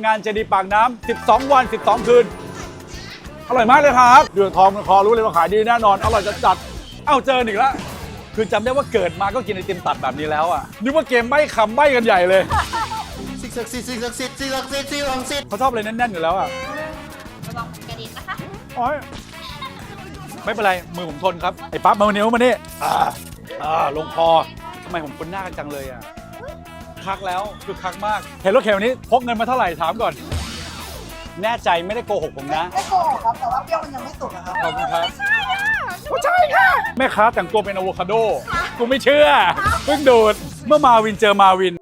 งานเจดีย์ปากน้ำ 12 วัน 12 คืน อร่อยมากเลยครับเดือดทองคอรู้เลยว่าขายดีแน่นอน อร่อยจัดจัด เอ้าเจออีกแล้ว คือจำได้ว่าเกิดมาก็กินไอติมตัดแบบนี้แล้วอะ นึกว่าเกมใบ้คำใบ้กันใหญ่เลยสิ่งศักดิ์สิทธิ์สิ่งศักดิ์สิทธิ์สิ่งศักดิ์สิทธิ์สิ่งศักดิ์สิทธิ์เขาชอบอะไรแน่นๆอยู่แล้วอะระวังกระดิ่งนะคะโอ๊ยไม่เป็นไร มือผมทนครับ ไอ้ปั๊บมาวันนี้มาเนี่อ่า อ่า ลงคอทำไมผมคุ้นหน้ากันจังเลยอะ คักแล้วคือคักมาก เห็นรถเข็นวันนี้พกเงินมาเท่าไหร่ถามก่อน แน่ใจไม่ได้โกหกผมนะ ไม่โกหกครับ แต่ว่าเปรี้ยวมันยังไม่สุกอะครับขอบคุณครับใช่ค่ะ แม่ค้าแต่งตัวเป็นอะโวคาโด กูไม่เชื่อ เพิ่งดูด เมื่อมาวินเจอมาวิน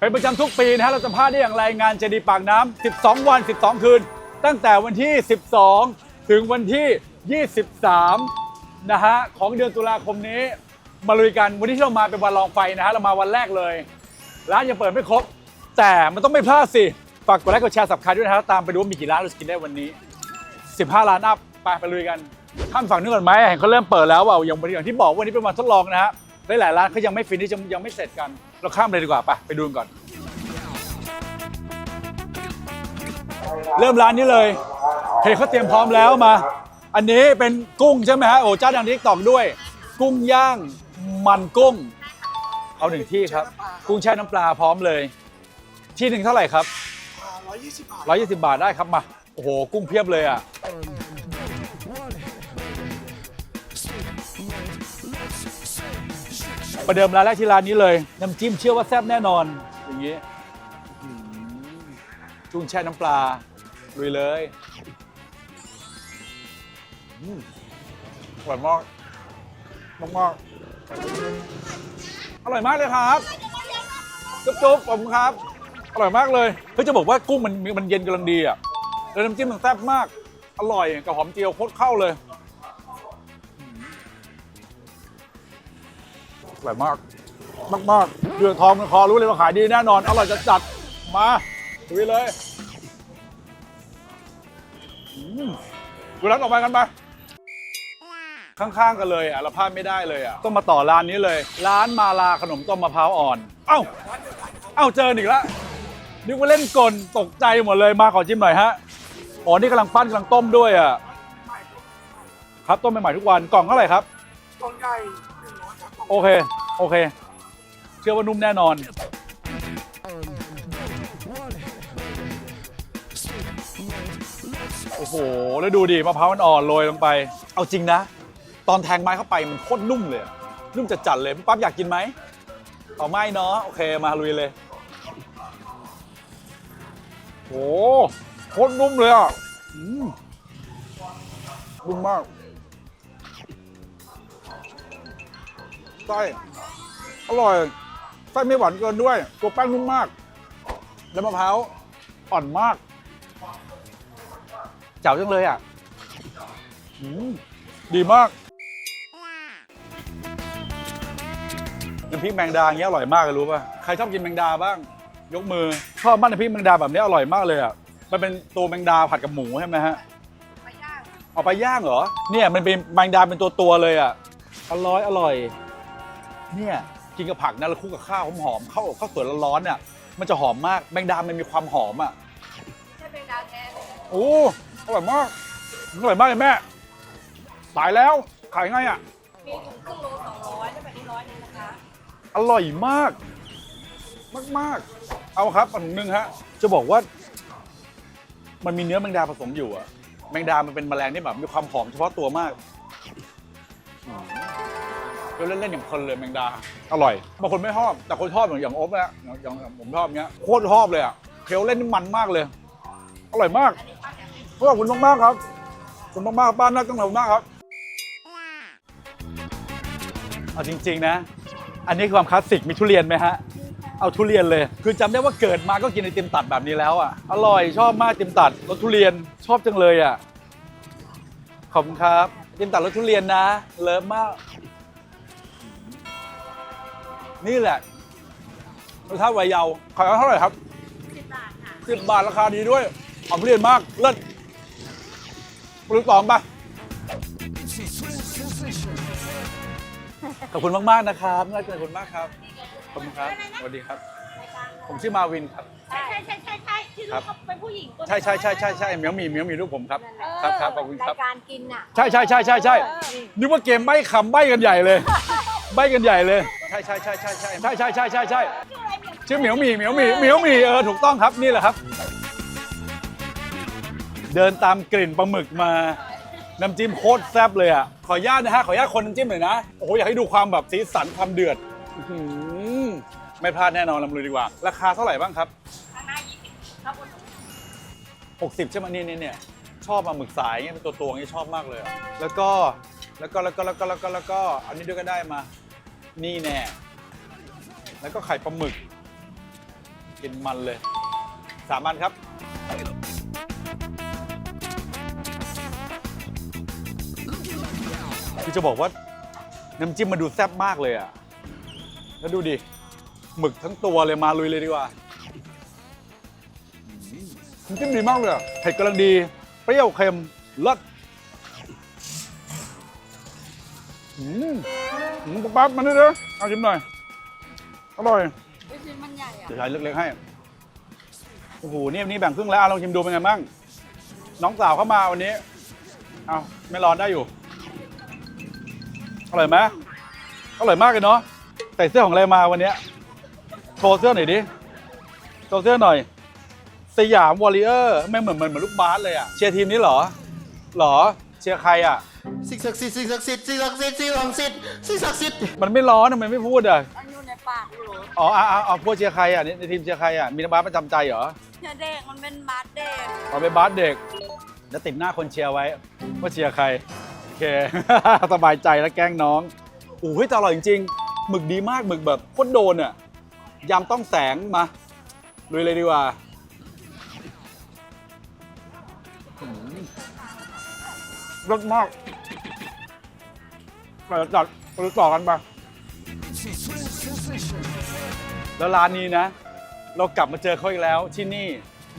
เป็นประจำทุกปีนะฮะ เราจะพลาดได้อย่างไรงานเจดีย์ปากน้ำ 12 วัน 12 คืน ตั้งแต่วันที่ 12 ถึงวันที่ 23 นะฮะ ของเดือนตุลาคมนี้ มาลุยกันวันนี้ที่เรามาเป็นวันลองไฟนะฮะเรามาวันแรกเลย ร้านยังเปิดไม่ครบ แต่มันต้องไม่พลาดสิฝากกดไลค์กดแชร์สับคายด้วยนะฮะตามไปดูว่ามีกี่ร้านเราจะกินได้วันนี้ 15ล้านอัพไปไปลุยกันข้ามฝั่งนึกก่อนไหมเห็นเขาเริ่มเปิดแล้วว่าอย่างวันอย่างที่บอกวันนี้เป็นวันทดลองนะฮะหลายๆร้านเขายังไม่ฟินที่ยังไม่เสร็จกัน เราข้ามเลยดีกว่าไปไปดูกันก่อน เริ่มร้านนี้เลยเห็นเขาเตรียมพร้อมแล้วมา อันนี้เป็นกุ้งใช่ไหมฮะโอ้เจ้าดังทิกตอกด้วย กุ้งย่าง มันกุ้ง เอาหนึ่งที่ครับ กุ้งแช่น้ำปลาพร้อมเลย ที่หนึ่งเท่าไหร่ครับ120บาทร้อยยี่สิบาทได้ครับมา โอ้โห กุ้งเพียบเลยอะประเดิมร้านแรกที่ร้านนี้เลย น้ำจิ้มเชื่อว่าแซ่บแน่นอน อย่างนี้อืมจุ้งแช่น้ำปลาลุยเลยอืมอร่อยมากมากมากๆ อร่อยมากเลยครับจุ๊บจุ๊บขอบคุณครับ อร่อยมากเลยเฮ้ยจะบอกว่ากุ้งมันมันเย็นกำลังดีอะแล้วน้ำจิ้มมันแซ่บมาก อร่อยกับหอมเจียวโคตรเข้าเลยอร่อยมากมากมากๆเดือดทองมันคอรู้เลยว่าขายดีแน่นอน อร่อยจัดจัดมาดูเลยดูร้านต่อไปกันไป ข้างๆกันเลยอะเราพลาดไม่ได้เลยอะต้องมาต่อร้านนี้เลย ร้านมาลาขนมต้มมะพร้าวอ่อน เอ้าเอ้าเจออีกแล้วนึกว่าเล่นกลตกใจหมดเลยมาขอจิ้มหน่อยฮะอ๋อนี่กำลังปั้นกำลังต้มด้วยอะครับต้มใหม่ๆทุกวันกล่องเท่าไหร่ครับต้นไก่100ครับโอเคโอเค เชื่อว่านุ่มแน่นอนโอ้โห แล้วดูดิมะพร้าวมันอ่อนโรยลงไป เอาจริงนะ ตอนแทงไม้เข้าไปมันโคตรนุ่มเลยอะนุ่มจัดๆเลยพี่ปั๊บอยากกินไหมเอาไม่เนาะโอเคมาลุยเลยโอ้โคตรนุ่มเลยอะอืมนุ่มมากไส้อร่อยไส้ไม่หวานเกินด้วย ตัวแป้งนุ่มมาก แล้วมะพร้าวอ่อนมากเจ๋วจังเลยอะอืมดีมาก น้ำพริกแมงดาอย่างเงี้ยอร่อยมากเลยรู้ป่ะใครชอบกินแมงดาบ้าง ยกมือชอบมากน้ำพริกแมงดาแบบนี้อร่อยมากเลยอะมันเป็นตัวแมงดาผัดกับหมูใช่ไหมฮะไปย่างเอาไปย่างเหรอเนี่ยมันเป็นแมงดาเป็นตัวตัวๆเลยอะอร่อยอร่อย เนี่ยกินกับผักนะแล้วคลุกกับข้าวหอมๆข้าวข้าวสวยร้อนๆเนี่ยมันจะหอมมากแมงดามันมีความหอมอะใช่เป็นดาวแท้เลยโอ้อร่อยมากอร่อยมากเลยแม่ตายแล้วขายไงอะมีถุงครึ่งโลสองร้อยถ้าแบบนี้ร้อยหนึงนะคะ อร่อยมากมาก มาก ๆ เอาครับอันหนึ่งฮะ จะบอกว่า มันมีเนื้อแมงดาผสมอยู่อะแมงดามันเป็นแมลงที่แบบมีความหอมเฉพาะตัวมากอืมเล่นๆอย่างเพลินเลยแมงดา อร่อยบางคนไม่ชอบ แต่คนชอบอย่างอย่างโอ๊บนะอย่างอย่างอย่างผมชอบเงี้ยโคตรชอบเลยอะเคี้ยวเล่นนี่มันมากเลย อร่อยมากขอบคุณมากๆครับขอบคุณมากๆบ้านน่าต้องขอบคุณมากครับ เอาจริง ๆ นะ อันนี้คือความคลาสสิกมีทุเรียนไหมฮะ เอาทุเรียนเลย คือจำได้ว่าเกิดมาก็กินไอติมตัดแบบนี้แล้วอะ อร่อยชอบมากไอติมตัดรสทุเรียนชอบจังเลยอะ ขอบคุณครับไอติมตัดรสทุเรียนนะ เลิฟมาก นี่แหละรสชาติวัยเยาว์ขายเท่าไหร่ครับสิบบาทค่ะสิบบาทราคาดีด้วยหอมทุเรียนมากเลิศปรุงต่อมปะ ขอบคุณมากๆนะครับน่าจะขอบคุณมากครับขอบคุณครับสวัสดีครับ ผมชื่อมาวินครับ ใช่ใช่ใช่ใช่ใช่ครับเขาเป็นผู้หญิงตัวใช่ใช่ใช่ใช่ใช่เหมียวหมีเหมียวหมีลูกผมครับ ครับครับขอบคุณครับ รายการกินอะใช่ใช่ใช่ใช่ใช่นึกว่าเกมใบ้คำใบ้กันใหญ่เลย ใบ้กันใหญ่เลย ใช่ใช่ใช่ใช่ใช่ใช่ใช่ใช่ใช่ใช่ชื่อเหมียวหมีเหมียวหมีเหมียวหมีเออถูกต้องครับนี่แหละครับ เดินตามกลิ่นปลาหมึกมา น้ำจิ้มโคตรแซ่บเลยอะ ขออนุญาตนะฮะ ขออนุญาตคนน้ำจิ้มหน่อยนะ โอ้โห อยากให้ดูความแบบสีสันความเดือดอื้อหือไม่พลาดแน่นอนลำลุยดีกว่า ราคาเท่าไหร่บ้างครับ ข้างหน้ายี่สิบครับคุณ60 ใช่ไหมนี่นี่เนี่ยชอบปลาหมึกสายเงี้ยเป็นตัวตัวๆอย่างนี้ชอบมากเลยอะแล้วก็แล้วก็แล้วก็แล้วก็แล้วก็แล้วก็อันนี้ด้วยก็ได้มา นี่แน่แล้วก็ไข่ปลาหมึก กินมันเลยสามอันครับ จะบอกว่าน้ำจิ้มมันดูแซ่บมากเลยอะ แล้วดูดิ หมึกทั้งตัวเลยมาลุยเลยดีกว่าน้ำจิ้มดีมากเลยอะเผ็ดกำลังดี เปรี้ยวเค็มเลิศอืมอืมปั๊บๆมาด้วยเด้อเอาชิมหน่อย อร่อยไปชิ้นมันใหญ่อะเดี๋ยวใช้เล็กๆให้ โอ้โห นี่วันนี้แบ่งครึ่งแล้วเอาลองชิมดูเป็นไงบ้าง น้องสาวเข้ามาวันนี้ เอาไม่ร้อนได้อยู่ อร่อยไหมอร่อยมากเลยเนาะใส่เสื้อของอะไรมาวันเนี้ยโชว์เสื้อหน่อยดิโชว์เสื้อหน่อย สยามวอริเออร์ไม่เหมือนเหมือนเหมือนลูกบาสเลยอะเชียร์ทีมนี้เหรอเหรอเชียร์ใครอะสิ่งศักดิ์สิทธิ์สิ่งศักดิ์สิทธิ์สิ่งศักดิ์สิทธิ์สิ่งศักดิ์สิทธิ์สิ่งศักดิ์สิทธิ์มันไม่ร้อนทำไมไม่พูดอะมันอยู่ในปากอยู่อ๋ออะอะอ๋อพวกเชียร์ใครอะในในทีมเชียร์ใครอะมีนักบาสประจำใจเหรอเชื่อเด็กมันเป็นบาสเด็กเอาไปบาสเด็กแล้วติดหน้าคนเชียร์ไว้ว่าเชียร์ใคร เค สบายใจแล้วแกล้งน้องโอ้ยแต่อร่อยจริงๆหมึกดีมากหมึกแบบโคตรโดนอะยำต้องแสงมาลุยเลยดีกว่าอืมรสมากเราจัดเราต่อกันไปแล้วร้านนี้นะ เรากลับมาเจอเขาอีกแล้วที่นี่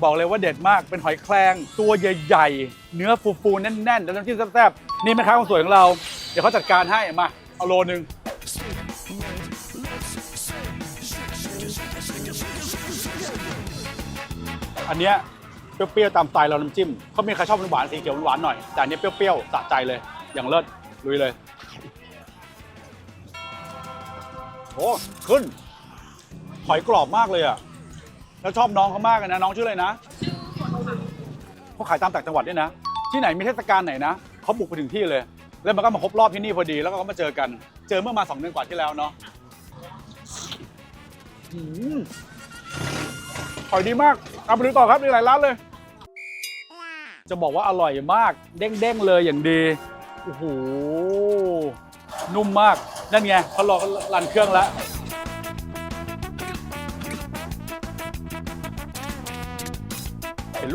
บอกเลยว่าเด็ดมากเป็นหอยแครงตัวใหญ่ๆ เนื้อฟูๆแน่นๆแล้วน้ำจิ้มแซ่บๆนี่แม่ค้าคนสวยของเรา เดี๋ยวเขาจัดการให้มาเอาโลนึงอันเนี้ยเปรี้ยวๆตามสไตล์เราน้ำจิ้มเขามีใครชอบหวานๆสีเขียวหวานๆหน่อย แต่อันเนี้ยเปรี้ยวๆสะใจเลย อย่างเลิศลุยเลยโอ้ขึ้น หอยกรอบมากเลยอะ แล้วชอบน้องเขามากเลยนะ น้องชื่ออะไรนะเขาขายตามต่างจังหวัดด้วยนะ ที่ไหนมีเทศกาลไหนนะเขาบุกไปถึงที่เลย แล้วมันก็มาครบรอบที่นี่พอดี แล้วก็มาเจอกัน เจอเมื่อมาสองเดือนกว่าที่แล้วเนาะอืมหอยดีมาก เอาไปดูต่อครับมีหลายร้านเลย จะบอกว่าอร่อยมาก เด้งๆเลยอย่างดี โอ้โห นุ่มมาก นั่นไงเขารอเขารันเครื่องแล้ว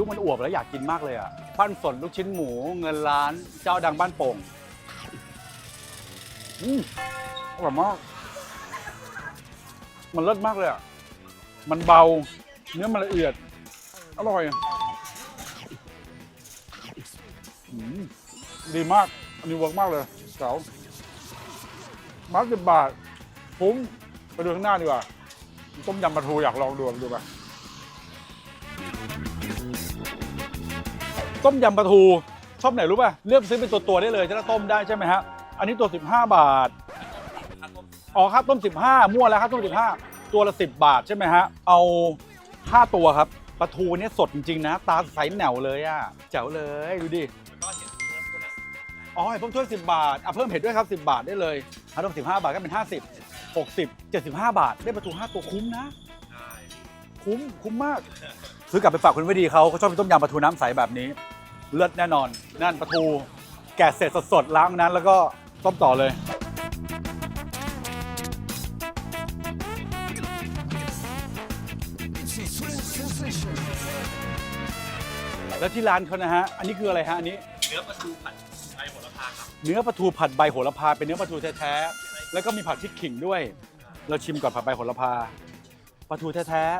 ลูกมันอวบแล้วอยากกินมากเลยอะปั้นสดลูกชิ้นหมูเงินล้านเจ้าดังบ้านโป่งอืมอร่อยมาก มันเลิศมากเลยอะ มันเบา เนื้อมันละเอียด อร่อยอืมดีมาก อันนี้เวิร์กมากเลยเก๋ามาสิบบาทคุ้มไปดูข้างหน้าดีกว่า ต้มยำปลาทูอยากลองดูดูไป ต้มยำปลาทูชอบไหนรู้ป่ะเลือกซื้อเป็นตัวตัวๆได้เลยจะได้ต้มได้ใช่ไหมฮะอันนี้ตัว 15 บาทอ๋อค่าต้ม 15มั่วแล้วค่าต้ม 15 ตัวละ 10 บาทใช่ไหมฮะเอา5ตัวครับปลาทูเนี่ยสดจริงๆนะตาใสแหนวเลยอะแจ๋วเลยดูดิอ๋อเห็ดเพิ่มถ้วย10 บาทอะเพิ่มเห็ดด้วยครับ 10 บาทได้เลยถ้าต้ม15 บาทก็เป็น 50 60 75 บาท ได้ปลาทู5ตัวคุ้มนะคุ้มคุ้มมากซื้อกลับไปฝากคุณไว้ดีเขาเขาชอบกินต้มยำปลาทูน้ำใสแบบนี้ เลิศแน่นอน นั่นปลาทู แกะเสร็จสดๆล้างนั้น แล้วก็ต้มต่อเลย แล้วที่ร้านเขานะฮะ อันนี้คืออะไรฮะอันนี้ เนื้อปลาทูผัดใบโหระพาครับเนื้อปลาทูผัดใบโหระพา เป็นเนื้อปลาทูแท้ๆ แล้วก็มีผัดพริกขิงด้วย เราชิมก่อนผัดใบโหระพา ปลาทูแท้ๆ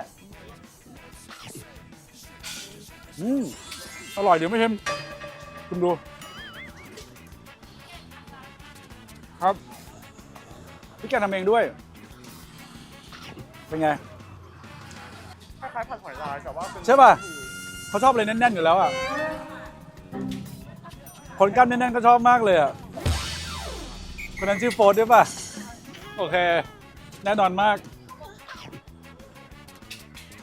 อืม อร่อยเดี๋ยวไม่เค็มคุณดู ครับพี่แกทำเองด้วย เป็นไง คล้ายๆผัดหอยลายแต่ว่าเป็นใช่ป่ะเขาชอบอะไรแน่นๆอยู่แล้วอะคนกล้ามแน่นๆก็ชอบมากเลยอะคนนั้นชื่อโฟร์ด้วยป่ะ โอเค แน่นอนมาก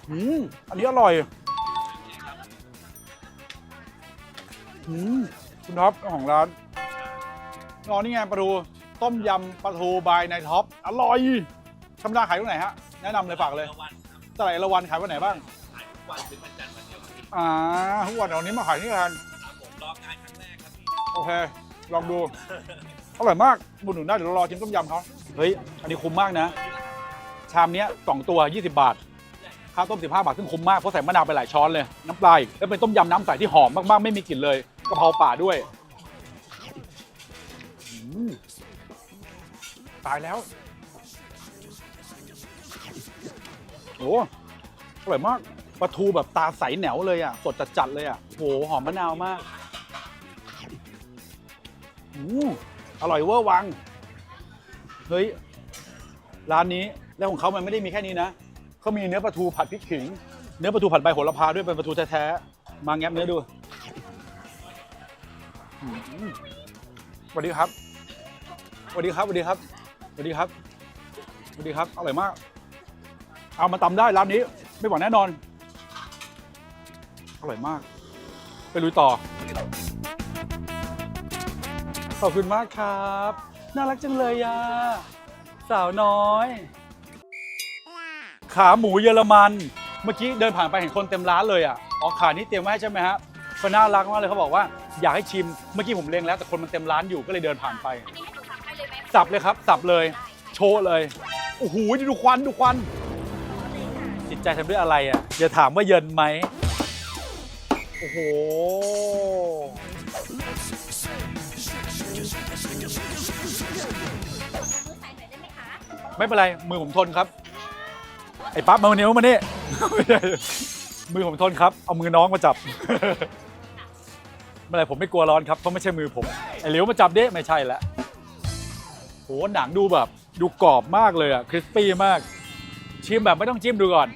อืม อันนี้อร่อย อืมคุณท็อปเจ้าของร้านอ๋อนี่ไงปลาทูต้มยำปลาทูบายนายท็อปอร่อยธรรมดาขายตรงไหนฮะแนะนำเลยฝากเลยตลาดเอราวันขายวันไหนบ้างอ่าทุกวันเดี๋ยวนี้มาขายที่ร้านโอเค ลองดูอร่อยมากบุญหนุนได้เดี๋ยวเรารอชิมต้มยำเขาเฮ้ยอันนี้คุ้มมากนะ ชามเนี้ยสองตัว 20 บาทข้าวต้ม 15 บาทซึ่งคุ้มมากเพราะใส่มะนาวไปหลายช้อนเลยน้ำปลาอีกแล้วเป็นต้มยำน้ำใสที่หอมมากๆไม่มีกลิ่นเลย กะเพราป่าด้วยอืมตายแล้ว โอ้อร่อยมากปลาทูแบบตาใสแหนวเลยอะ สดจัดๆเลยอะโหหอมมะนาวมากอืมอร่อยเวอร์วัง เฮ้ย ร้านนี้แล้วของเขามันไม่ได้มีแค่นี้นะ เขามีเนื้อปลาทูผัดพริกขิง เนื้อปลาทูผัดใบโหระพาด้วยเป็นปลาทูแท้ๆ มาแงบเนื้อดูอืม สวัสดีครับสวัสดีครับสวัสดีครับสวัสดีครับสวัสดีครับอร่อยมาก เอามาตำได้ร้านนี้ ไม่หวังแน่นอน อร่อยมาก ไปลุยต่อขอบคุณมากครับ น่ารักจังเลยอะสาวน้อย ขาหมูเยอรมัน เมื่อกี้เดินผ่านไปเห็นคนเต็มร้านเลยอะอ๋อขานี้เตรียมไว้ให้ใช่ไหมฮะ ก็น่ารักมากเลยเขาบอกว่าอยากให้ชิมเมื่อกี้ผมเล็งแล้วแต่คนมันเต็มร้านอยู่ก็เลยเดินผ่านไป อันนี้ให้หนูทำให้เลยไหมสับเลยครับ สับเลย โชว์เลยโอ้โหดูควันดูควันจิตใจทำด้วยอะไรอะอย่าถามว่าเย็นไหมโอ้โหมือใส่หน่อยได้ไหมคะไม่เป็นไร มือผมทนครับ ไอ้ปั๊บมาเนี้วมานี่ไม่ใช่มือผมทนครับ เอามือน้องมาจับ ไม่ไรผมไม่กลัวร้อนครับเพราะไม่ใช่มือผมไอ้เหลียวมาจับเด้ไม่ใช่ล้วโหหนังดูแบบ ดูกรอบมากเลยอะคริสปี้มาก ชิมแบบไม่ต้องจิ้มดูก่อน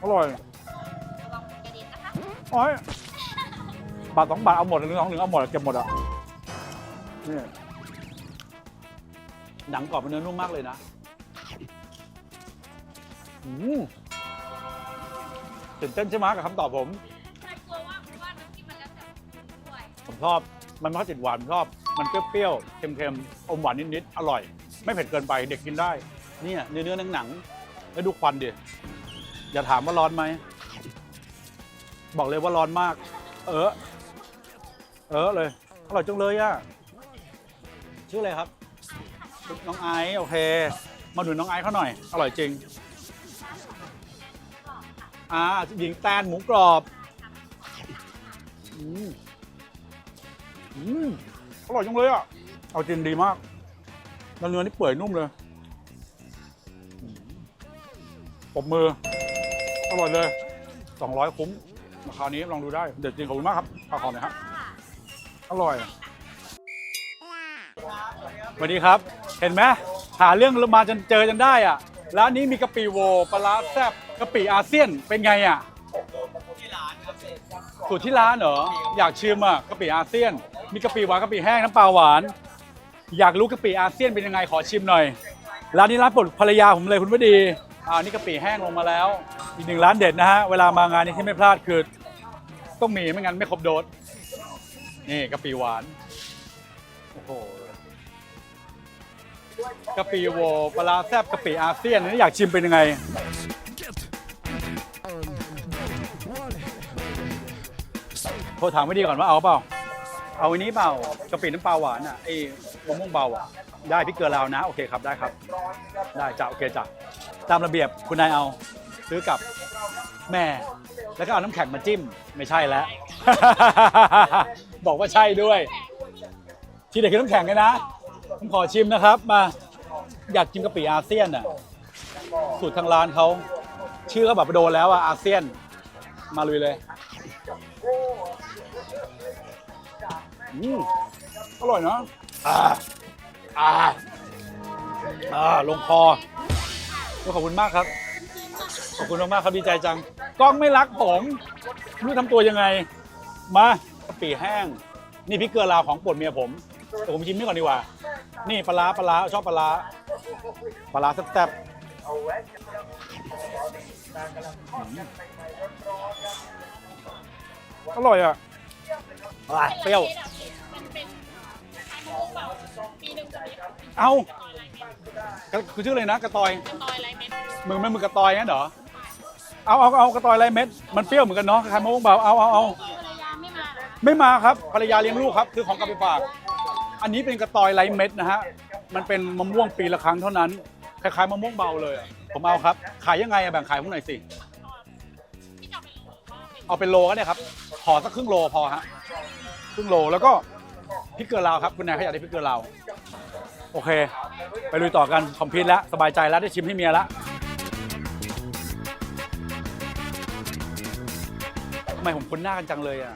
อร่อยโอ้ยบาทสองบาทเอาหมดหรือสองหนึ่งเอาหมดเก็บหมดอะนี่หนังกรอบเป็นเนื้อนุ่มมากเลยนะอืม ตื่นเต้นใช่ไหมกับคำตอบผม ใช่กลัวว่าเพราะว่าน้ำจิ้มมันแล้วแต่ด้วยผมชอบ มันไม่ค่อยติดหวานผมชอบ มันเปรี้ยวๆ เค็มๆ อมหวานนิดๆ อร่อย ไม่เผ็ดเกินไป เด็กกินได้ เนี่ยเนื้อเนื้อหนังหนังๆแล้วดูควันดิ อย่าถามว่าร้อนไหม บอกเลยว่าร้อนมาก เออ เออเลย อร่อยจังเลยอะชื่ออะไรครับ น้องไอซ์โอเค มาดูน้องไอซ์เขาหน่อย อร่อยจริง อ่าหญิงแตนหมูกรอบอืมอืมอร่อยจังเลยอะ เอาจริงดีมากแล้วเนื้อนี่เปื่อยนุ่มเลยปบมือ อร่อยเลย 200 คุ้มราคานี้ลองดูได้ เด็ดจริงขอบคุณมากครับขอขอหน่อยครับ อร่อยสวัสดีครับ เห็นไหมหาเรื่องมาจนเจอจนได้อะ ร้านนี้มีกะปิโวปลาร้าแซ่บ กะปิอาเซียนเป็นไงอะสูตรที่ร้านเหรออยากชิมอะกะปิอาเซียน มีกะปิหวานกะปิแห้งน้ำปลาหวาน อยากรู้กะปิอาเซียนเป็นยังไงขอชิมหน่อยร้านนี้ร้านโปรดภรรยาผมเลยคุณพอดีอ่านี่กะปิแห้งลงมาแล้ว อีกหนึ่งร้านเด็ดนะฮะเวลามางานนี้ที่ไม่พลาดคือต้องมีไม่งั้นไม่ครบโดสนี่กะปิหวานโอ้โหกะปิโวปลาแซบกะปิอาเซียนนี่อยากชิมเป็นยังไง รถามไม่ดีก่อนว่าเอาเปล่า เอาอันนี้เปล่ากะปิน้ำปลาหวานอะไอ้มะม่วงเบาอะได้พริกเกลือลาวนะ โอเคครับได้ครับ ได้จ้ะโอเคจ้ะตามระเบียบคุณนายเอาซื้อกลับแม่แล้วก็เอาน้ำแข็งมาจิ้มไม่ใช่แล้ว บอกว่าใช่ด้วย ที่เด็ดคือน้ำแข็งเลยนะผมขอชิมนะครับมาอยากกินกะปิอาเซียนอะสูตรทางร้านเขาชื่อก็แบบโดนแล้วอะอาเซียนมาลุยเลย อืมอร่อยเนะอ่าอ่าอ่าลงคอขอบคุณมากครับ ขอบคุณมากๆครับดีใจจัง กล้องไม่รักผมรู้ทำตัวยังไง มากะปิแห้ง นี่พริกเกลือลาวของโปรดเมียผมแต่ผมชิมนี่ก่อนดีกว่า นี่ปลาร้าปลาร้าชอบปลาร้าปลาร้าแซ่บๆอร่อยอะ อะเปรี้ยว มันเป็นทางโลกเปล่าปีหนึ่งจะมีเอ้าก็คือชื่ออะไรนะกระตอยตอยไรเม็ดมึงไม่มึงกระตอยงั้นเหรอเอาเอาเอากระตอยไรเม็ดมันเปรี้ยวเหมือนกันเนาะคล้ายๆมะม่วงเบาเอาเอาเอาภรรยาไม่มาไม่มาครับภรรยาเลี้ยงลูกครับคือของกลับไปฝาก อันนี้เป็นกระตอยไรเม็ดนะฮะมันเป็นมะม่วงปีละครั้งเท่านั้นคล้ายๆมะม่วงเบาเลยอะผมเอาครับ ขายยังไงอะแบ่งขายผมหน่อยสิที่จะเอาไปลงว่าเป็นเอาเป็นโลก็ได้ครับขอสักครึ่งโลพอฮะ ครึ่งโลแล้วก็พริกเกลือลาวครับคุณนายเขาอยากได้พริกเกลือลาวโอเค ไปลุยต่อกันคอมพิวต์แล้วสบายใจแล้วได้ชิมให้เมียแล้วทำไมผมคุ้นหน้ากันจังเลยอะ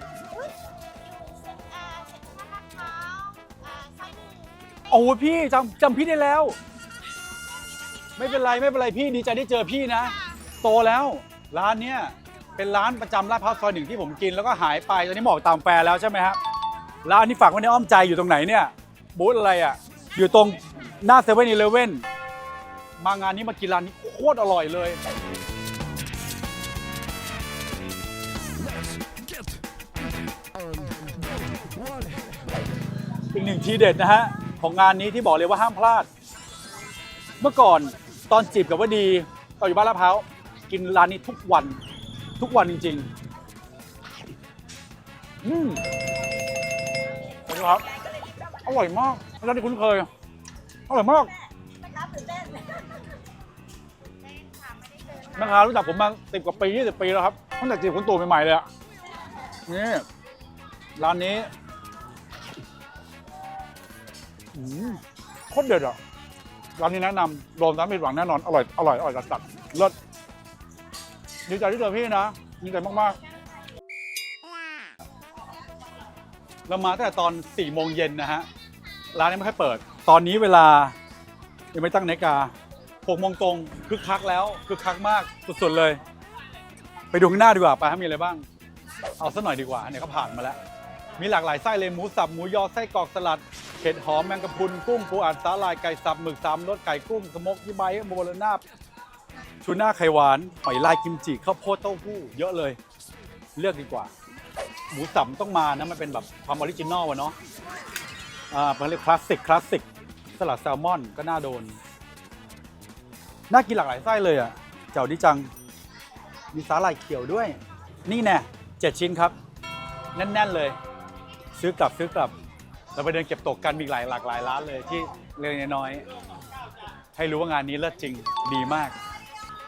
โอ้พี่จำจำพี่ได้แล้ว ไม่เป็นไรไม่เป็นไรพี่ดีใจได้เจอพี่นะ โตแล้วร้านเนี้ยเป็นร้านประจำลาดพร้าวซอยหนึ่งที่ผมกินแล้วก็หายไปตอนนี้หมอกตามแฟร์แล้วใช่ไหมครับ ร้านนี้ฝากไว้ในอ้อมใจอยู่ตรงไหนเนี่ยบูธอะไรอะ อยู่ตรงหน้าเซเว่นอีเลเว่นมางานนี้มากินร้านนี้โคตรอร่อยเลยอีกหนึ่งทีเด็ดนะฮะ ของงานนี้ที่บอกเลยว่าห้ามพลาด เมื่อก่อนตอนจีบกับว่าดีตอนอยู่บ้านลาดพร้าวกินร้านนี้ทุกวันทุกวันจริงๆ อืม ดีครับ อร่อยมากร้านที่คุ้นเคย อร่อยมากแม่ค้ารู้จักผมมาสิบกว่าปียี่สิบปีแล้วครับตั้งแต่จีบคุณตู่ใหม่ๆเลยอะนี่ร้านนี้อืมโคตรเด็ดอะร้านนี้แนะนำโดนน้ำผิดหวังแน่นอน อร่อย อร่อย อร่อยจัดจัดเลิศดีใจที่เจอพี่นะดีใจมาก ๆ เรามาตั้งแต่ตอน4โมงเย็นนะฮะ ร้านนี้ไม่ค่อยเปิด ตอนนี้เวลายังไม่ตั้งนาฬิกา6โมงตรงคึกคักแล้วคึกคักมากสุดๆเลย ไปดูข้างหน้าดีกว่าไปฮะมีอะไรบ้าง เอาสักหน่อยดีกว่าเนี่ยเขาผ่านมาแล้ว มีหลากหลายไส้เลยหมูสับหมูยอไส้กรอกสลัดเห็ดหอมแมงกะพรุนกุ้งปูอัดสาหร่ายไก่สับหมึกสามรสไก่กุ้งสมกยี่ใบโมโบโลนาชูน่าไข่หวานหอยลายกิมจิข้าวโพดเต้าหู้เยอะเลย เลือกดีกว่า หมูสับต้องมานะ มันเป็นแบบความออริจินอลวะเนาะอ่าเป็นเรียกคลาสสิกคลาสสิกสลัดแซลมอนก็น่าโดน น่ากินหลากหลายไส้เลยอะเจ้าดิจัง มีสาหร่ายเขียวด้วย นี่แน่เจ็ดชิ้นครับ แน่น ๆเลย ซื้อกลับซื้อกลับ เราไปเดินเก็บตกกันมีหลายหลากหลายร้านเลยที่เล็กน้อยให้รู้ว่างานนี้เลิศจริงดีมาก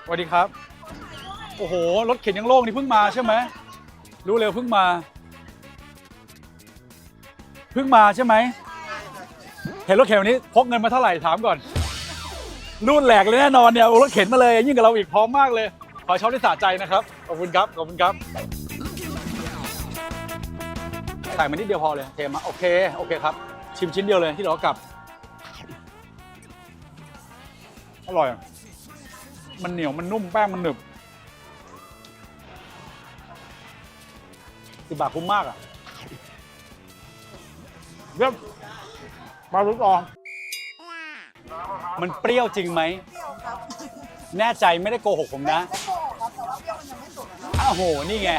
สวัสดีครับ โอ้โห รถเข็นยังโล่งนี่เพิ่งมาใช่ไหม รู้เร็วเพิ่งมา เพิ่งมาใช่ไหม เห็นรถเข็นวันนี้พกเงินมาเท่าไหร่ถามก่อน รุ่นแหลกเลยแน่นอนเนี่ยโอ้รถเข็นมาเลย ยิ่งกับเราอีกพร้อมมากเลย ขอเช้าที่สะใจนะครับ ขอบคุณครับ ขอบคุณครับ ใส่มานิดเดียวพอเลย เทมาโอเค โอเคครับ ชิมชิ้นเดียวเลยที่เหลือก็กลับ อร่อย มันเหนียว มันนุ่ม แป้ง มันหนึบสิบบาทคุ้มมากอะ เยี่ยมมาลุ้นอองมันเปรี้ยวจริงไหมแน่ใจไม่ได้โกหกผมนะ ไม่โกหกครับแต่ว่าเปรี้ยวมันยังไม่สุกนะครับอ้าวโห นี่ไง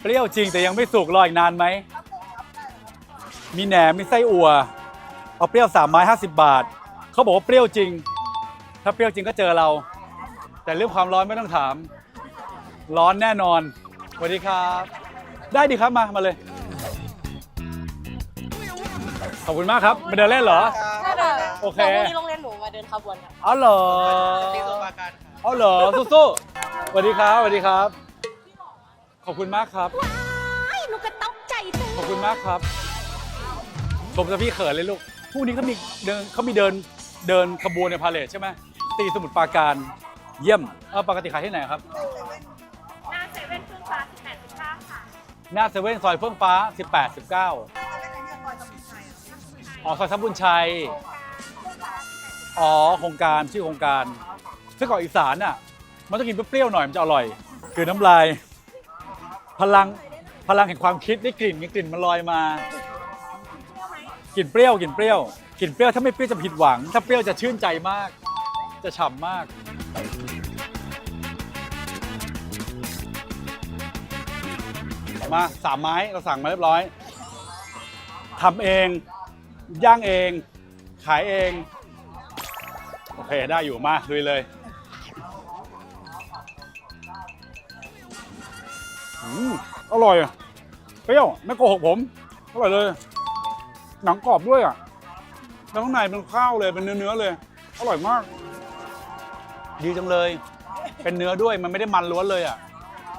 เปรี้ยวจริงแต่ยังไม่สุกรออีกนานไหมครับผมครับได้ครับมีแหนมมีไส้อั่วเอาเปรี้ยว3ไม้50บาท เขาบอกว่าเปรี้ยวจริง ถ้าเปรี้ยวจริงก็เจอเรา แต่เรื่องความร้อนไม่ต้องถาม ร้อนแน่นอนสวัสดีครับ ได้ดีครับมามาเลย ขอบคุณมากครับมาเดินเล่นเหรอใช่ค่ะโอเคดี๋ยวพรุ่งนี้โรงเรียนหนูมาเดินขบวนค่ะเอาเหรอเอาเหรอสู้ๆสวัสดีครับสวัสดีครับ ขอบคุณมากครับหนูก็ตกใจตึงขอบคุณมากครับ ชมซะพี่เขินเลยลูกพรุ่งนี้เขามีเดินเขามีเดินเดินขบวนในพาเลทใช่ไหมตีสมุทรปราการ เยี่ยมเออปกติขายที่ไหนครับ หน้าเซเว่นครึ่งฟ้าสิบแปดสิบเก้าค่ะ หน้าเซเว่นซอยเฟื่องฟ้า 18 19 อะอ๋อซอยทับบุญชัย อ๋อโครงการชื่อโครงการไส้กรอกอีสานอะ มันต้องกินเปรี้ยวๆหน่อยมันจะอร่อยคือน้ำลาย พลังพลังแห่งความคิดได้กลิ่นไงกลิ่นมันลอยมากลิ่นเปรี้ยวกลิ่นเปรี้ยวกลิ่นเปรี้ยวถ้าไม่เปรี้ยวจะผิดหวัง ถ้าเปรี้ยวจะชื่นใจมาก จะฉ่ำมาก มาสามไม้เราสั่งมาเรียบร้อยทำเอง ย่างเอง ขายเอง โอเค ได้อยู่มาลุยเลยอืมอร่อยอะเปรี้ยวไม่โกหกผม อร่อยเลย หนังกรอบด้วยอะ แล้วข้างในเป็นข้าวเลยเป็นเนื้อๆเลย อร่อยมาก ดีจังเลย เป็นเนื้อด้วยมันไม่ได้มันล้วนเลยอะ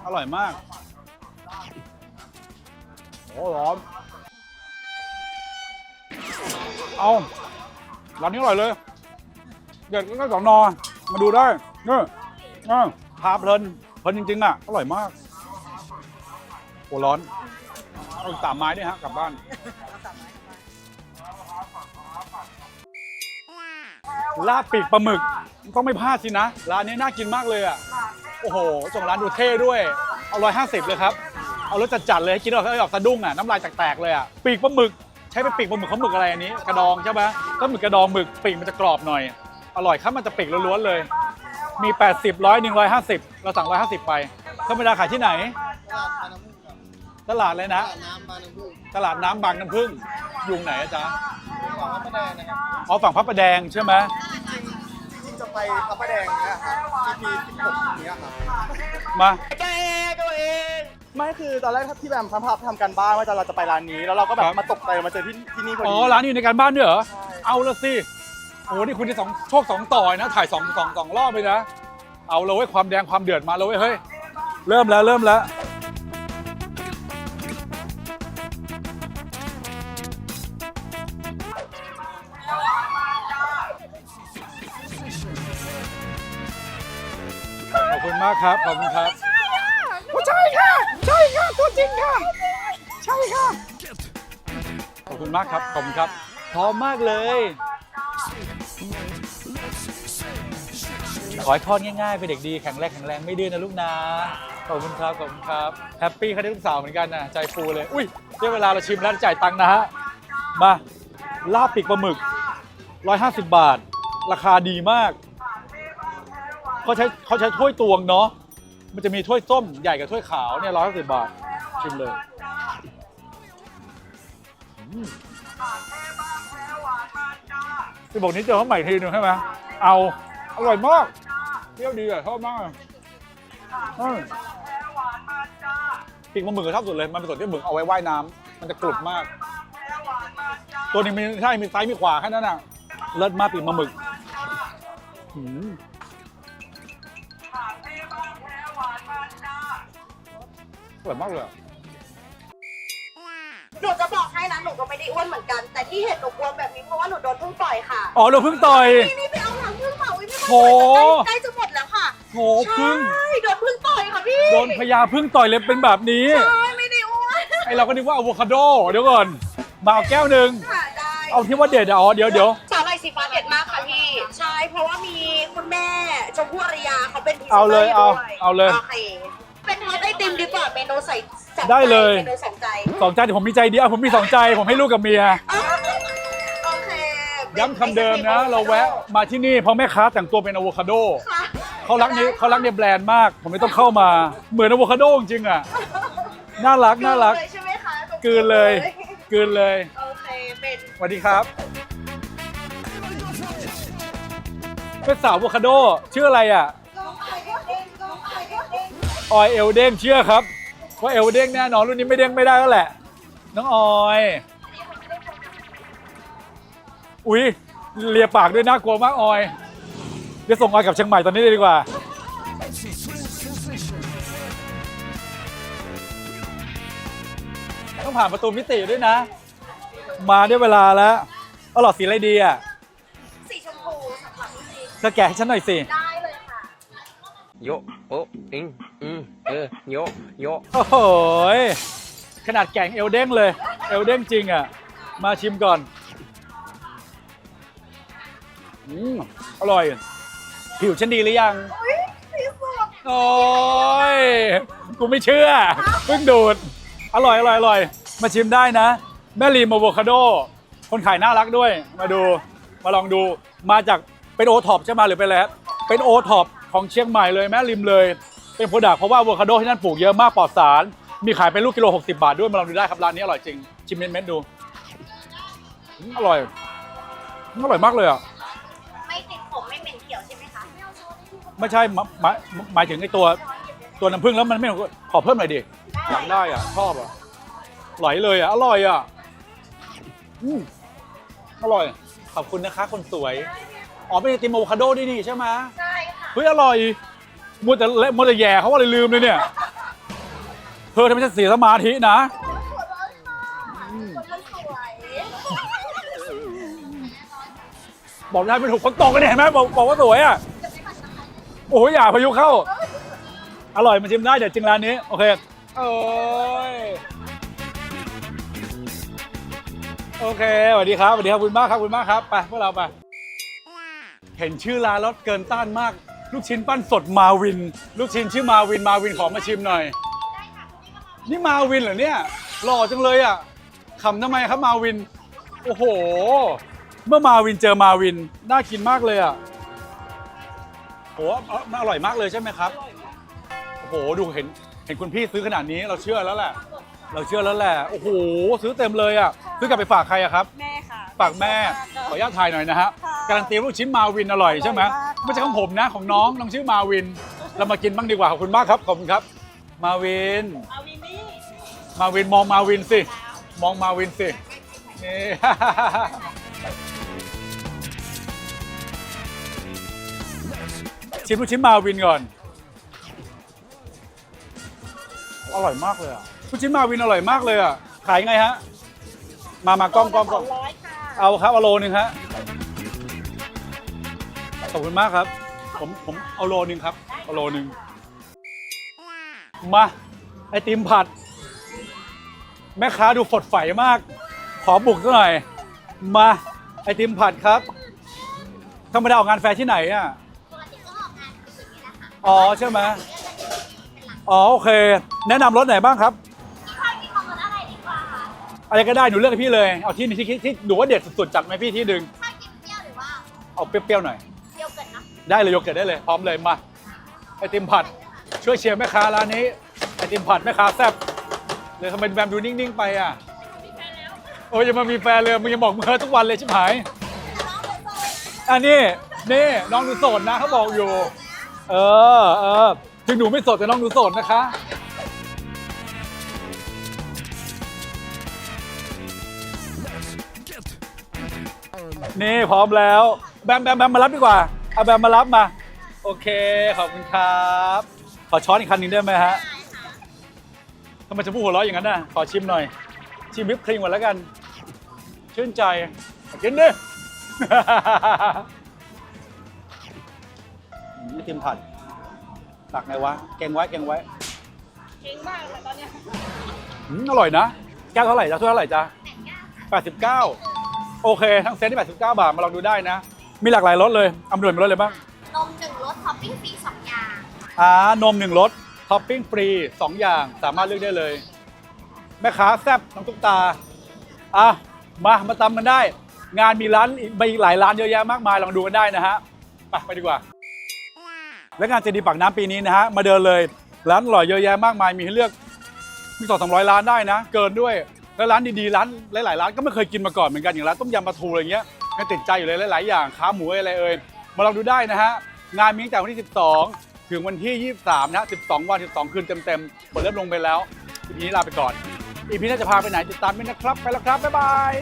อร่อยมาก โอ้ร้อน เอาร้านนี้อร่อยเลย เด็ดก็สองนอมาดูได้เนี่ยนี่พาเพลินเพลินจริงๆอะอร่อยมากโอ้ร้อนเอากสามไม้ด้วยฮะกลับบ้านลาบปีกปลาหมึกต้องไม่พลาดสินะ ร้านนี้น่ากินมากเลยอะโอ้โหจงร้านดูเท่ด้วย เอาร้อยห้าสิบเลยครับ เอารสจัดๆเลยให้กินแล้วให้ออกสะดุ้งอะน้ำลายแตกๆเลยอะปีกปลาหมึก ช้เป็นปีกปลาหมึกเขาหมึกอะไรอันนี้ กระดองใช่ไหมถ้าหมึกกระดองหมึกปีกมันจะกรอบหน่อย อร่อยครับมันจะปีกล้วนๆเลย มี 80ร้อยหนึ่งร้อยห้าสิบเราสั่งร้อยห้าสิบไปธรรมดาขายที่ไหน ตลาดเลยนะน้ำบาน้ำผึ้งตลาดน้ำบางน้ำพึ่งยุงไหนอะจ๊ะหวังว่าป้าแดงนะครับอ๋อฝั่งพระประแดงใช่ไหมที่จะไปพระประแดงเนี่ยครับที่มี16เนี่ยครับมา ไม่คือตอนแรกที่แบบทำภาพทำกันบ้านว่าจะเราจะไปร้านนี้ แล้วเราก็แบบมาตกใจมาเจอที่ที่นี่พออ๋อดีร้านนี้อยู่ในการบ้านด้วยเหรอเอาละสิโอ้นี่คุณที่สองโชคสองต่อยนะ ถ่ายสองสองสองรอบเลยนะ เอาเลยเว้ยความแดงความเดือดมาเลยเว้ยเฮ้ยเริ่มแล้วเริ่มแล้ว ขอบคุณมากครับ ขอบคุณครับ จริงค่ะ ใช่ค่ะ ขอบคุณมากครับ ขอบคุณครับ พร้อมมากเลย ขอให้ทอดง่ายๆ เป็นเด็กดีแข็งแรงแข็งแรงไม่ดื้อนะลูกนะ ขอบคุณครับ ขอบคุณครับ แฮปปี้เขาได้ลูกสาวเหมือนกันนะ ใจฟูเลย อุ้ยได้เวลาเราชิมแล้วจ่ายตังค์นะฮะ มาลาบปีกปลาหมึก 150 บาท ราคาดีมากเขาใช้เขาใช้ถ้วยตวงเนาะ มันจะมีถ้วยส้มใหญ่กับถ้วยขาวเนี่ยร้อยห้าสิบบาท ชิมเลยที่บอกนี้เจอเขาใหม่ทีนึงใช่ไหมเอาอร่อยมากเปรี้ยวดีอะชอบมากอืมปีกปลาหมึกก็ชอบสุดเลยมันเป็นส่วนที่หมึกเอาไว้ว่ายน้ำมันจะกรุบมาก ตัวนี้มีใช่มีซ้ายมีขวาแค่นั้นอะเลิศมากปีกปลาหมึกหืมอร่อยมากเลยอะห นูจะบอกให้นะหนูก็ไม่ได้อ้วนเหมือนกัน แต่ที่เห็นหนูอ้วนแบบนี้เพราะว่าหนูโดนพึ่งต่อยค่ะอ๋อเราเพิ่งต่อย นี่นี่ไปเอาหลังพึ่งมาอุ้ยไม่โหใกล้จะหมดแล้วค่ะโหพึ่ง ใช่โดนพึ่งต่อยค่ะพี่โดนพญาพึ่งต่อยเลยเป็นแบบนี้ ใช่ไม่ได้อ้วนไอเราก็นึกว่าอะโวคาโดเดี๋ยวก่อน มาเอาแก้วหนึ่งค่ะได้เอาที่ว่าเด็ดอะอ๋อเดี๋ยวเดี๋ยวสาหร่ายสีฟ้าเด็ดมากค่ะพี่ใช่เพราะว่ามีคุณแม่ชมพู่อารยาเขาเป็นพรีซนตเอาเลยร์เอาด้วยเอาเลย โอเคเป็นทอดไอติมดีกว่าเมนูใส่ สองใจได้เลยเมนูสองใจสองใจเดี๋ยวผมมีใจเดียวผมมีสองใจผมให้ลูกกับเมียอ๋อโอเคย้ำคำเดิมนะ เราแวะมาที่นี่เพราะแม่ค้าแต่งตัวเป็นอะโวคาโดค่ะเขารักนี้เขารักในแบรนด์มาก ผมไม่ต้องเข้ามาเหมือนอะโวคาโดจริงๆอะน่ารักน่ารักเลยใช่ไหมคะกลืนเลยกลืนเลยโอเคเป็นสวัสดีครับเป็นสาวอะโวคาโดชื่ออะไรอะออยเอลเด้งเชื่อครับ ว่าเอลเด้งแน่นอนรุ่นนี้ไม่เด้งไม่ได้แล้วแหละ น้องออย อุ๊ยเลียปากด้วยน่ากลัวมากออยเดี๋ยวส่งออยกลับเชียงใหม่ตอนนี้เลยดีกว่า ต้องผ่านประตูมิติด้วยนะ มาได้เวลาแล้วเอาหลอดสีอะไรดีอะสีชมพูสำหรับพี่ซีเธอแกะให้ฉันหน่อยสิ ได้เลยค่ะ โยโอะอิงอืมเออโยโยโอ้โหยขนาดแกงเอลเด้งเลย เอลเด้งจริงอะ มาชิมก่อนอืมอร่อย ผิวฉันดีหรือยังที่สุดโอ้ย กูไม่เชื่อ เพิ่งดูด อร่อยอร่อยอร่อย มาชิมได้นะ แม่รีมอะโวคาโด คนขายน่ารักด้วย มาดู มาลองดู มาจากเป็นโอท็อปใช่ไหมหรือเป็นอะไรครับเป็นโอท็อป ของเชียงใหม่เลยแม่ริมเลย เป็นโปรดักต์เพราะว่าอะโวคาโดที่นั่นปลูกเยอะมากปลอดสาร มีขายเป็นลูกกิโล 60 บาทด้วยมาลองดูได้ครับร้านนี้อร่อยจริงชิมเม็ดๆดูอืมอร่อยอืมอร่อยมากเลยอะไม่ติดผมไม่เหม็นเขียวใช่ไหมคะไม่ใช่หมายหมายหมายถึงไอ้ตัวตัวน้ำผึ้งแล้วมันไม่ขอเพิ่มหน่อยดิอยากได้อะชอบอะไหลเลยอะอร่อยอะอืมอร่อย ขอบคุณนะคะ คนสวย อ๋อเป็นไอติมอะโวคาโดด้วยนี่ใช่ไหมใช่ค่ะ เฮ้ยอร่อยมัวแต่เละมัวแต่แย่เขาว่าเลยลืมเลยเนี่ยเธอทำไมฉันเสียสมาธินะคนมันสวยบอกได้ไม่ถูกคนตกกันเนี่ยเห็นไหมบอกบอกว่าสวยอะโอ้ยอย่าพายุเข้า อร่อยมาชิมได้เดี๋ยวจริงร้านนี้ โอเคโอ้ยโอเคสวัสดีครับสวัสดีครับขอบคุณมากครับขอบคุณมากครับไปพวกเราไปเห็นชื่อร้านแล้วเกินต้านมาก ลูกชิ้นปั้นสดมาวิน ลูกชิ้นชื่อมาวินมาวินขอมาชิมหน่อย นี่มาวินเหรอเนี่ยหล่อจังเลยอะขำทำไมครับมาวิน โอ้โห เมื่อมาวินเจอมาวิน น่ากินมากเลยอะโหเอามันอร่อยมากเลยใช่ไหมครับ โอ้โห ดูเห็น เห็นคุณพี่ซื้อขนาดนี้เราเชื่อแล้วแหละ เราเชื่อแล้วแหละ โอ้โห ซื้อเต็มเลยอะ ซื้อกลับไปฝากใครอะครับ แม่ค่ะ ฝากแม่ ขออนุญาตถ่ายหน่อยนะฮะค่ะการันตีว่าลูกชิ้นมาวินอร่อยใช่ไหม อร่อยมากค่ะไม่ใช่ของผมนะของน้องน้องชื่อมาวิน เรามากินบ้างดีกว่าขอบคุณมากครับขอบคุณครับ มาวิน เอาวินนี่มาวินมองมาวินสิ มองมาวินสินี่ ชิมลูกชิ้นมาวินก่อน อร่อยมากเลยอะลูกชิ้นมาวินอร่อยมากเลยอะ ขายไงฮะ มามากล้องกล้องกล้องร้อยค่ะ เอาครับเอาโลนึงฮะ ขอบคุณมากครับ ผมผมเอาโลนึงครับเอาโลนึงมาไอติมผัด แม่ค้าดูฝดใสมาก ขอบุกซะหน่อย มาไอติมผัดครับธรรมดาออกงานแฟร์ที่ไหนอะอ๋อใช่ไหมอ๋อโอเค แนะนำรถไหนบ้างครับอะไรก็ได้หนูเลือกให้พี่เลย เอาที่ที่ที่ที่หนูว่าเด็ดสุดๆจัดไหมพี่ที่ดึงถ้ากินเปรี้ยวหรือว่าเอาเปรี้ยวๆหน่อย ได้เลยโยเกิร์ตได้เลยพร้อมเลยมาไอติมผัดช่วยเชียร์แม่ค้าร้านนี้ไอติมผัดแม่ค้าแซ่บเลยทำไมแบมดูนิ่งๆไปอะโอ้ยยังมามีแฟนเลยมึงยังบอกมึงเธอทุกวันเลยชิบหายอันนี้นี่น้องดูโสดนะเขาบอกอยู่ เออเออถึงหนูไม่โสดแต่น้องดูโสดนะคะนี่พร้อมแล้ว แบมแบมแบมมารับดีกว่า เอาแบมมารับมา โอเค ขอบคุณครับ ขอช้อนอีกคันหนึงได้ไหมฮะทำไมจะพูดหัวเราะอย่างนั้นน่ะ ขอชิมหน่อย ชิมวิปครีมก่อนแล้วกัน ชื่นใจกินดินี่ติมผัดตักไงวะเก่งไว้เก่งไว้ เก่งมากเลยตอนเนี้ยอืมอร่อยนะ แก้วเท่าไหร่จ้าเท่าไหร่จ้า89 โอเค ทั้งเซตที่89 บาท มาลองดูได้นะ มีหลากหลายรสเลยอำนวยมีรสเลยบ้างนมหนึ่งรสท็อปปิ้งฟรีสองอย่างอ่านมหนึ่งรสท็อปปิ้งฟรี2อย่างสามารถเลือกได้เลย แม่ค้าแซ่บน้องตุ๊กตาอะมามาตำกันได้ งานมีร้านอีกมีหลายร้านเยอะแยะมากมายลองดูกันได้นะฮะไปไปดีกว่า และงานเจดีย์ปากน้ำปีนี้นะฮะมาเดินเลยร้านอร่อยเยอะแยะมากมายมีให้เลือกมีสองสามร้อยร้านได้นะ เกินด้วยแล้วร้านดีๆร้านหลายๆร้านก็ไม่เคยกินมาก่อนเหมือนกันอย่างร้านต้มยำปลาทูอะไรเงี้ย ยังติดใจอยู่เลยหลาย ๆ อย่างขาหมูอะไรเอ่ยมาลองดูได้นะฮะงานมีตั้งแต่วันที่ 12 ถึงวันที่ 23 นะฮะ12 วัน 12 คืนเต็มๆผลเริ่มลงไปแล้วทีนี้ลาไปก่อนอีพีหน่าจะพาไปไหนติดตามด้วยนะครับ ไปแล้วครับ บ๊ายบาย